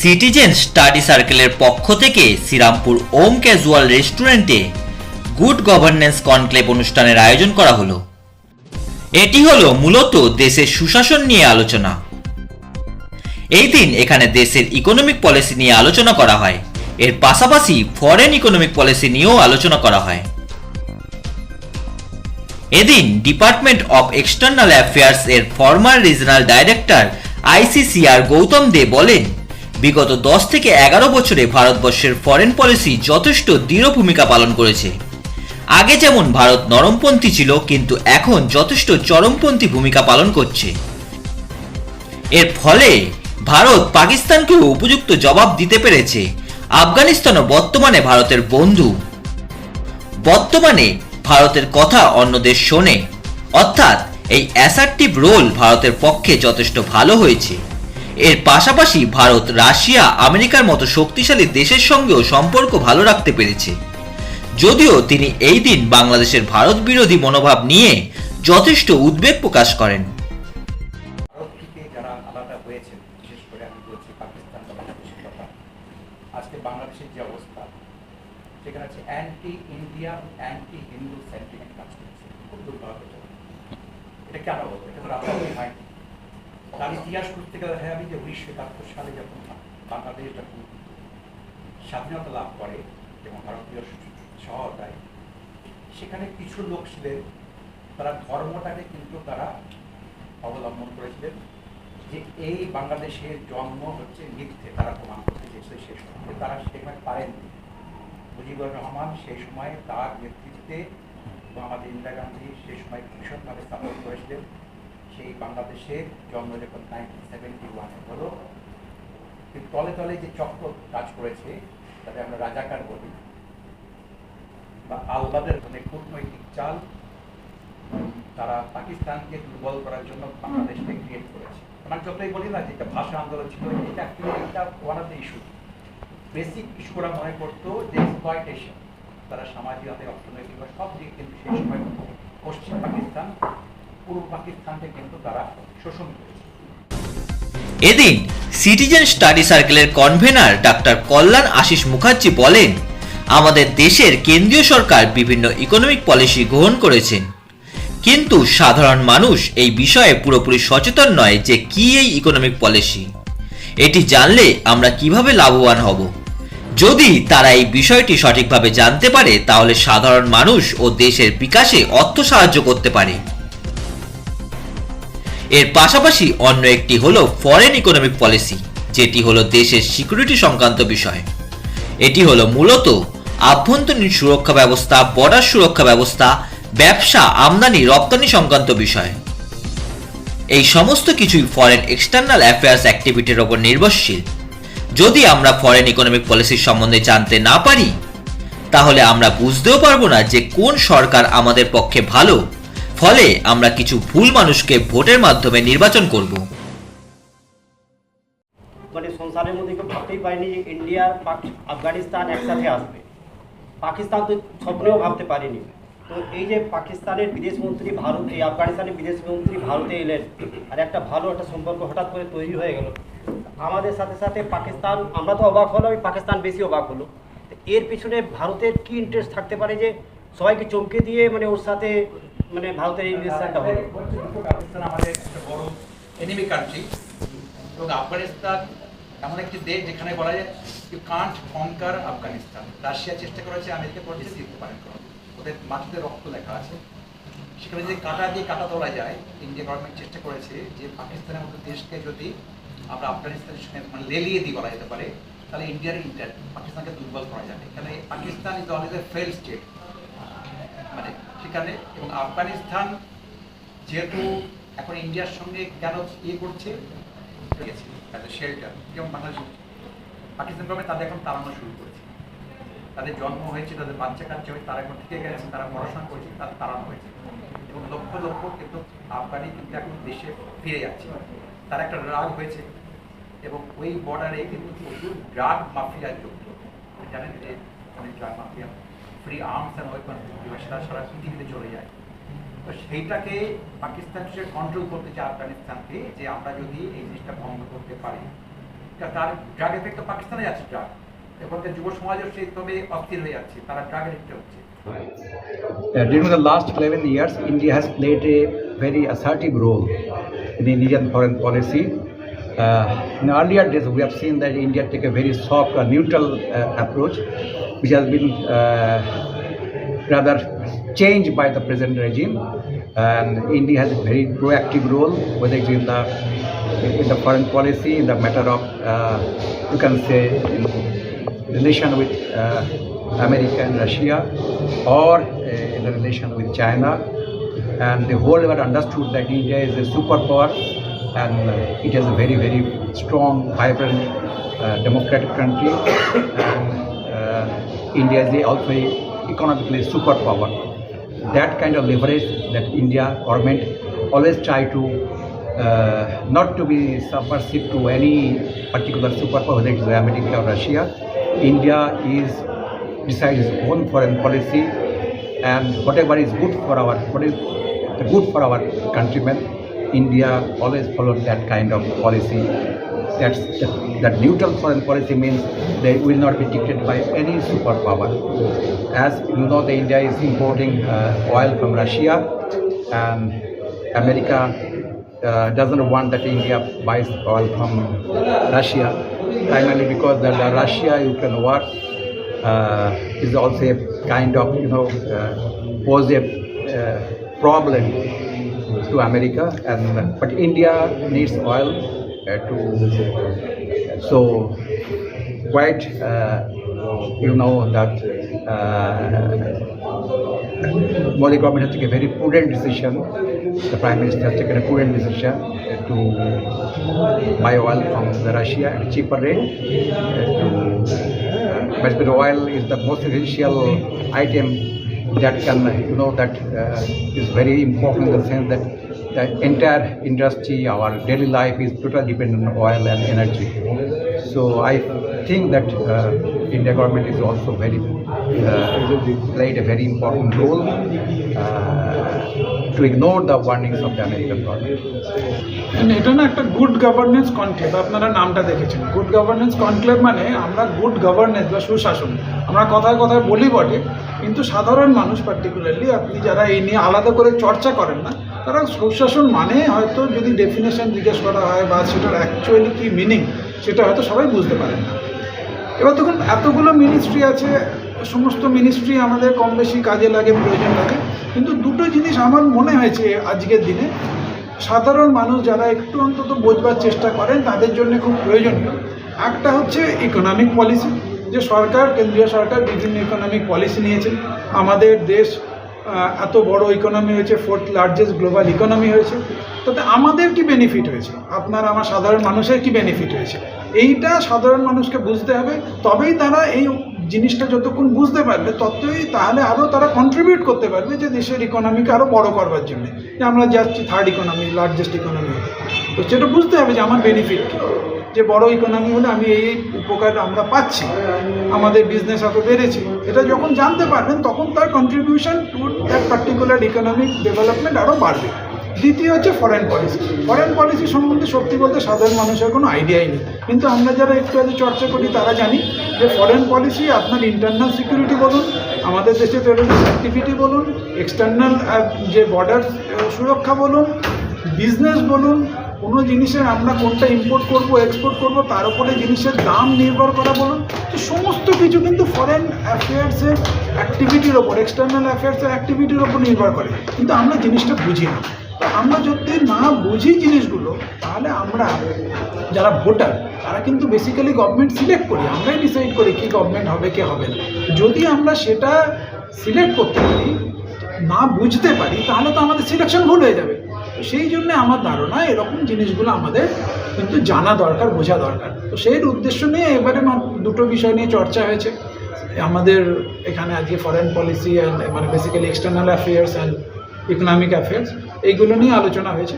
Citizen study সার্কেলের পক্ষ থেকে শ্রীরামপুর ওম ক্যাজুয়াল রেস্টুরেন্টে গুড গভর্নেন্স কনক্লেভ অনুষ্ঠানের আয়োজন করা হলো। এটি হলো মূলত দেশের সুশাসন নিয়ে আলোচনা। এই দিন এখানে দেশের ইকোনমিক পলিসি নিয়ে আলোচনা করা হয়। এর পাশাপাশি ফরেন ইকোনমিক পলিসি নিয়েও আলোচনা করা হয়। এদিন ডিপার্টমেন্ট অফ এক্সটার্নাল অ্যাফেয়ার্স এর former regional director ICCR Gautam Dey বলেন বিগত দশ থেকে এগারো বছরে ভারতবর্ষের ফরেন পলিসি যথেষ্ট দৃঢ় ভূমিকা পালন করেছে। আগে যেমন ভারত নরমপন্থী ছিল, কিন্তু এখন যথেষ্ট চরমপন্থী ভূমিকা পালন করছে। এর ফলে ভারত পাকিস্তানকেও উপযুক্ত জবাব দিতে পেরেছে। আফগানিস্তানও বর্তমানে ভারতের বন্ধু। বর্তমানে ভারতের কথা অন্য দেশ শোনে। অর্থাৎ এই অ্যাসার্টিভ রোল ভারতের পক্ষে যথেষ্ট ভালো হয়েছে। এর পাশাপাশি ভারত, রাশিয়া, আমেরিকার মতো শক্তিশালী দেশের সঙ্গেও সম্পর্ক ভালো রাখতে পেরেছে। যদিও তিনি এই দিন বাংলাদেশের ভারত বিরোধী মনোভাব নিয়ে যথেষ্ট উদ্বেগ প্রকাশ করেন। এটা কেন এটা তো তার ইতিহাস করতে গেলে দেখা যাবে যে উনিশশো একাত্তর সালে যখন বাংলাদেশ যখন স্বাধীনতা লাভ করে এবং ভারতীয় সহায়তায় সেখানে কিছু লোক ছিলেন, তারা ধর্মটাকে কিন্তু তারা অবলম্বন করেছিলেন যে এই বাংলাদেশের জন্ম হচ্ছে মিথ্যে, তারা প্রমাণ করতে চেয়েছিল সে সময় তারা সেখানে পারেননি। মুজিবুর রহমান সেই সময় তার নেতৃত্বে আমাদের ইন্দিরা গান্ধী সেই সময় ভীষণভাবে স্থাপন করেছিলেন। সেই বাংলাদেশের জন্ম যখন নাইনটিন সেভেন্টি ওয়ানে হলো। তলে তলে যে চক্র কাজ করেছে, তাতে আমরা রাজাকার বলি বা আলবাদের মানে কূটনৈতিক চাল, তারা পাকিস্তানকে দুর্বল করার জন্য বাংলাদেশকে ক্রিয়েট করেছে। মানে যতই বলি না যে এটা ভাষা আন্দোলন ছিল, এটা এটা one of the issue basic issue ওরা মনে করতো যে এক্সপ্লয়টেশন তারা সামাজিক অর্থনৈতিক সব দিক কিন্তু সেই সময় পশ্চিম পাকিস্তান এদিন সিটিজেন স্টাডি সার্কেলের কনভেনার ডাক্তার কল্যাণ আশিস মুখার্জি বলেন, আমাদের দেশের কেন্দ্রীয় সরকার বিভিন্ন ইকোনমিক পলিসি গ্রহণ করেছেন। কিন্তু সাধারণ মানুষ এই বিষয়ে পুরোপুরি সচেতন নয় যে কি এই ইকোনমিক পলিসি এটি জানলে আমরা কীভাবে লাভবান হব। যদি তারা এই বিষয়টি সঠিকভাবে জানতে পারে, তাহলে সাধারণ মানুষ ও দেশের বিকাশে অর্থ সাহায্য করতে পারে। এর পাশাপাশি অন্য একটি হলো ফরেন ইকোনমিক পলিসি যেটি হলো দেশের সিকিউরিটি সংক্রান্ত বিষয়। এটি হলো মূলত আভ্যন্তরীণ সুরক্ষা ব্যবস্থা বর্ডার সুরক্ষা ব্যবস্থা, ব্যবসা, আমদানি, রপ্তানি সংক্রান্ত বিষয়। এই সমস্ত কিছুই ফরেন এক্সটার্নাল অ্যাফেয়ার্স অ্যাক্টিভিটির ওপর নির্ভরশীল। যদি আমরা ফরেন ইকোনমিক পলিসির সম্বন্ধে জানতে না পারি, তাহলে আমরা বুঝতেও পারব না যে কোন সরকার আমাদের পক্ষে ভালো ফলে আমরা কিছু ভুল মানুষকে ভোটের মাধ্যমে নির্বাচন করব। মানে সংসারের মধ্যে কেউ ভাবতেই পারেনি যে ইন্ডিয়া আফগানিস্তান একসাথে আসবে। পাকিস্তান তো স্বপ্নেও ভাবতে পারেনি। তো এই যে পাকিস্তানের বিদেশমন্ত্রী ভারত এই আফগানিস্তানের বিদেশমন্ত্রী ভারতে এলেন আর একটা ভালো একটা সম্পর্ক হঠাৎ করে তৈরি হয়ে গেল। আমাদের সাথে সাথে পাকিস্তান আমরা তো অবাক হলো পাকিস্তান বেশি অবাক হলো। এর পিছনে ভারতের কি ইন্টারেস্ট থাকতে পারে যে সবাইকে চমকে দিয়ে মানে ওর সাথে মানে ভারতের এই রিলেশনটা হলো। পাকিস্তান আমাদের একটা বড় এনিমি কান্ট্রি এবং আফগানিস্তান এমন একটি দেশ যেখানে বলা যায় you can't conquer Afghanistan. Russia চেষ্টা করেছে আমেরিকা করে দিতে পারেন ওদের মাটিতে রক্ত লেখা আছে। সেখানে যদি কাটা দিয়ে কাটা তোলা যায় ইন্ডিয়া গভর্নমেন্ট চেষ্টা করেছে যে পাকিস্তানের মতো দেশকে যদি আমরা আফগানিস্তানের সঙ্গে মানে লেলিয়ে দিই বলা যেতে পারে, তাহলে ইন্ডিয়ার ইন্টার পাকিস্তানকে দুর্বল করা যাবে। এখানে Pakistan is always a fail state মানে সেখানে এবং আফগানিস্তান যেহেতু এখন ইন্ডিয়ার সঙ্গে কেন ইয়ে করছে শেল্টার যেমন বাংলাদেশ। পাকিস্তান গভর্নমেন্ট তাদের এখন তাড়ানো শুরু করেছে। তাদের জন্ম হয়েছে, তাদের বাচ্চা কাচ্চা হয়েছে, তারা এখন থেকে গেছে তারা পড়াশোনা করেছে, তাদের তাড়ানো হয়েছে। এবং লক্ষ লক্ষ কিন্তু আফগানি কিন্তু এখন দেশে ফিরে যাচ্ছে। তার একটা রাগ হয়েছে, এবং ওই বর্ডারে কিন্তু প্রচুর ড্রাগ মাফিয়া যুক্ত। জানেন যে, অনেক drug mafia free arms and weapon সেটা সারা পৃথিবীতে চলে যায় তো সেইটাকে পাকিস্তান সে কন্ট্রোল করতে চায় আফগানিস্তানকে যে আমরা যদি এই জিনিসটা বন্ধ করতে পারি তার ড্রাগ এফেক্ট তো পাকিস্তানে আছে ড্রাগ এখনকার যুব সমাজও সেইভাবে অস্থির হয়ে যাচ্ছে তারা ড্রাগ এডিক্ট হচ্ছে Uh, during the last 11 years, India has played a very assertive role in Indian foreign policy. Uh, in earlier days, we have seen that India take a very soft or neutral uh, approach, which has been uh, rather changed by the present regime. And India has a very proactive role, whether it's in the in the foreign policy, in the matter of uh, you can say in relation with uh, America and Russia, or uh, in the relation with China. And the whole world understood that India is a superpower and it is a very, very strong, vibrant, uh, democratic country. And uh, India is also economically superpower. That kind of leverage that India government always try to uh, not to be subversive to any particular superpower, whether it is America or Russia. India is decides its own foreign policy, and whatever is good for our what is good for our countrymen, India always followed that kind of policy. That, neutral foreign policy means they will not be dictated by any superpower. As you know, the India is importing uh, oil from Russia, and America uh, doesn't want that India buys oil from Russia, primarily because the, Russia-Ukraine war uh, is also a kind of, you know, uh, pose a uh, problem to America, and but India needs oil to so quite uh, you know that uh, Modi government has taken a very prudent decision. The Prime Minister has taken a prudent decision uh, to buy oil from the Russia at a cheaper rate. Uh, to, but the oil is the most essential item that can, you know, that uh, is very important in the sense that the entire industry, our daily life is totally dependent on oil and energy. So I think that uh, India government is also very uh, played a very important role uh, to ignore the warnings of the American government. এটা না একটা good governance conclave আপনারা নামটা দেখেছেন good governance conclave মানে আমরা good governance বা সুশাসন আমরা কথায় কথায় বলি বটে কিন্তু সাধারণ মানুষ পার্টিকুলারলি আপনি যারা এই নিয়ে আলাদা করে চর্চা করেন না তারা সুশাসন মানে হয়তো যদি ডেফিনেশন জিজ্ঞেস করা হয় বা সেটার অ্যাকচুয়ালি কি মিনিং সেটা হয়তো সবাই বুঝতে পারেন না। এবার দেখুন, এতগুলো মিনিস্ট্রি আছে, সমস্ত মিনিস্ট্রি আমাদের কম বেশি কাজে লাগে, প্রয়োজন লাগে। কিন্তু দুটো জিনিস আমার মনে হয়েছে আজকের দিনে। সাধারণ মানুষ যারা একটু অন্তত বোঝবার চেষ্টা করেন, তাদের জন্য খুব প্রয়োজনীয়। একটা হচ্ছে ইকোনমিক পলিসি যে সরকার, কেন্দ্রীয় সরকার বিভিন্ন ইকোনমিক পলিসি নিয়েছে। আমাদের দেশ এত বড় ইকোনমি হয়েছে ফোর্থ লার্জেস্ট গ্লোবাল ইকোনমি হয়েছে। তাতে আমাদের কি বেনিফিট হয়েছে? আপনার, আমার সাধারণ মানুষের কি বেনিফিট হয়েছে? এইটা সাধারণ মানুষকে বুঝতে হবে। তবেই তারা এই জিনিসটা যতক্ষণ বুঝতে পারবে, ততই তাহলে আরও তারা কন্ট্রিবিউট করতে পারবে যে দেশের ইকোনমিকে আরও বড় করবার জন্য। যে আমরা যাচ্ছি থার্ড ইকোনমি লার্জেস্ট ইকোনমি তো সেটা বুঝতে হবে যে আমার বেনিফিট কী। যে বড় ইকোনমি হলে আমি এই উপকার আমরা পাচ্ছি। আমাদের বিজনেস এত বেড়েছে। এটা যখন জানতে পারবেন, তখন তার contribution to that particular economic development আরও বাড়বে। দ্বিতীয় হচ্ছে ফরেন পলিসি ফরেন পলিসি সম্বন্ধে সত্যি বলতে সাধারণ মানুষের কোনো আইডিয়াই নেই। কিন্তু আমরা যারা একটু আগে চর্চা করি, তারা জানি যে ফরেন পলিসি আপনার ইন্টারনাল সিকিউরিটি বলুন, আমাদের দেশে টেরোরিস্ট অ্যাক্টিভিটি বলুন এক্সটার্নাল যে বর্ডার সুরক্ষা বলুন বিজনেস বলুন কোনো জিনিসের আমরা কোনটা ইম্পোর্ট করব এক্সপোর্ট করব, তার উপরে জিনিসের দাম নির্ভর করা বলুন। তো সমস্ত কিছু কিন্তু ফরেন অ্যাফেয়ার্সের অ্যাক্টিভিটির ওপর এক্সটার্নাল অ্যাফেয়ার্সের অ্যাক্টিভিটির ওপর নির্ভর করে। কিন্তু আমরা জিনিসটা বুঝি না। তো আমরা যদি না বুঝি জিনিসগুলো, তাহলে আমরা যারা ভোটার, তারা কিন্তু বেসিক্যালি গভর্নমেন্ট সিলেক্ট করি। আমরাই ডিসাইড করি কি গভর্নমেন্ট হবে, কে হবে না। যদি আমরা সেটা সিলেক্ট করতে পারি, না বুঝতে পারি, তাহলে তো আমাদের সিলেকশন ভুল হয়ে যাবে। তো সেই জন্য আমার ধারণা এরকম জিনিসগুলো আমাদের কিন্তু জানা দরকার, বোঝা দরকার। তো সেই উদ্দেশ্য নিয়ে এবারে দুটো বিষয় নিয়ে চর্চা হয়েছে। আমাদের এখানে আজকে ফরেন পলিসি অ্যান্ড মানে basically external affairs and economic affairs এইগুলো নিয়ে আলোচনা হয়েছে।